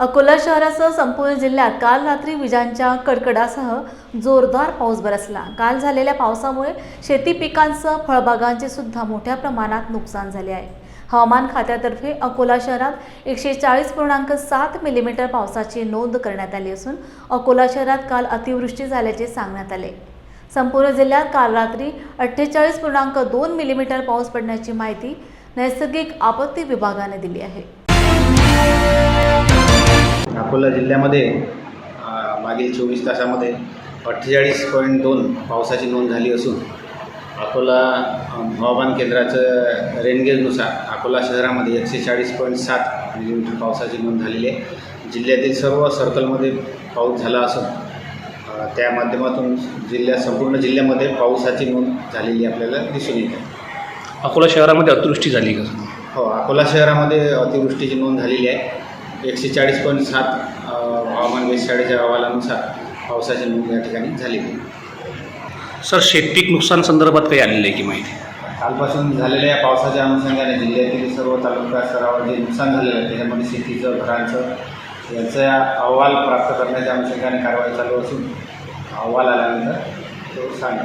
अकोला शहरासह संपूर्ण जिल्ह्यात काल रात्री विजांच्या कडकडासह जोरदार पाऊस बरसला. काल झालेल्या पावसामुळे शेती पिकांसह फळबागांचे सुद्धा मोठ्या प्रमाणात नुकसान झाले आहे. हवामान खात्यातर्फे अकोला शहरात एकशे चाळीस पूर्णांक सात मिलीमीटर पावसाची नोंद करण्यात आली असून अकोला शहरात काल अतिवृष्टी झाल्याचे सांगण्यात आले. संपूर्ण जिल्ह्यात काल रात्री अठ्ठेचाळीस पूर्णांक दोन मिलीमीटर पाऊस पडण्याची माहिती नैसर्गिक आपत्ती विभागाने दिली आहे. अकोला जिल्ह्यामध्ये मागील चोवीस तासामध्ये अठ्ठेचाळीस पॉईंट दोन पावसाची नोंद झाली असून अकोला हवामान केंद्राचं रेनगेजनुसार अकोला शहरामध्ये एकशे चाळीस पॉईंट सात मिलीमीटर पावसाची नोंद झालेली आहे. जिल्ह्यातील सर्व सर्कलमध्ये पाऊस झाला असून त्या माध्यमातून जिल्ह्यात संपूर्ण जिल्ह्यामध्ये पावसाची नोंद झालेली आपल्याला दिसून येते. अकोला शहरामध्ये अतिवृष्टी झाली का? हो अकोला शहरामध्ये अतिवृष्टीची नोंद झालेली आहे. एकशे चाळीस पॉईंट सात हवामान वेधशाळेच्या अहवालानुसार पावसाची नोंद या ठिकाणी झालेली आहे सर शेतपीक नुकसान संदर्भात काही आलेलं आहे की माहिती? कालपासून झालेल्या या पावसाच्या अनुषंगाने जिल्ह्यातील सर्व तालुका स्तरावर जे नुकसान झालेलं आहे त्याच्यामध्ये शेतीचं घरांचं याचा अहवाल प्राप्त करण्याच्या अनुषंगाने कारवाई चालू असून अहवाल आल्यानंतर तो सांगा